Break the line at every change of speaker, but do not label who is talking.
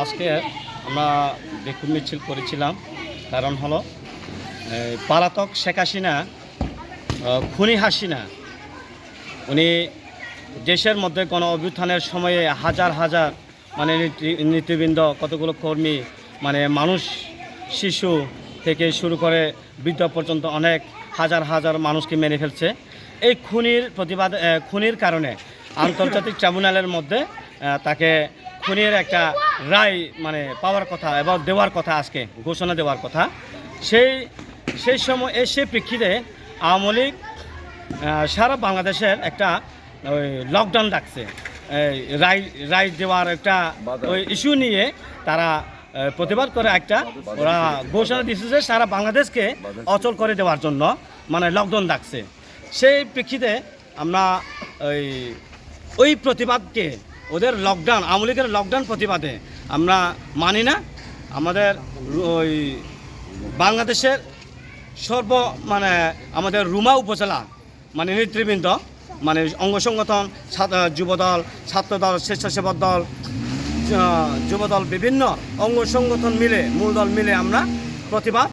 আজকে আমরা বিক্ষোভ মিছিল করেছিলাম। কারণ হলো পলাতক শেখ হাসিনা খুনি হাসিনা, উনি দেশের মধ্যে কোনো অভ্যুত্থানের সময়ে হাজার হাজার মানে নীতি- নীতিবৃন্দ, কতগুলো কর্মী মানে মানুষ, শিশু থেকে শুরু করে বৃদ্ধ পর্যন্ত অনেক হাজার হাজার মানুষকে মেরে ফেলছে। এই খুনির প্রতিবাদ খুনির কারণে আন্তর্জাতিক ট্রাইব্যুনালের মধ্যে তাকে খুনির একটা রায় মানে পাওয়ার কথা এবং দেওয়ার কথা আজকে, ঘোষণা দেওয়ার কথা। সেই সেই সময় এই সেই প্রেক্ষিতে আওয়ামী লীগ সারা বাংলাদেশের একটা ওই লকডাউন ডাকছে। রায় রায় দেওয়ার একটা ওই ইস্যু নিয়ে তারা প্রতিবাদ করে একটা, ওরা ঘোষণা দিচ্ছে যে সারা বাংলাদেশকে অচল করে দেওয়ার জন্য মানে লকডাউন ডাকছে। সেই প্রেক্ষিতে আমরা ওই ওই প্রতিবাদকে ওদের লকডাউন আওয়ামী লীগের লকডাউন প্রতিবাদে। আমরা মানি না, আমাদের ওই বাংলাদেশের সর্ব মানে আমাদের রুমা উপজেলা মানে নেতৃবৃন্দ মানে অঙ্গ সংগঠন যুবদল, ছাত্রদল, স্বেচ্ছাসেবক দল যুবদল, বিভিন্ন অঙ্গ সংগঠন মিলে মূল দল মিলে আমরা প্রতিবাদ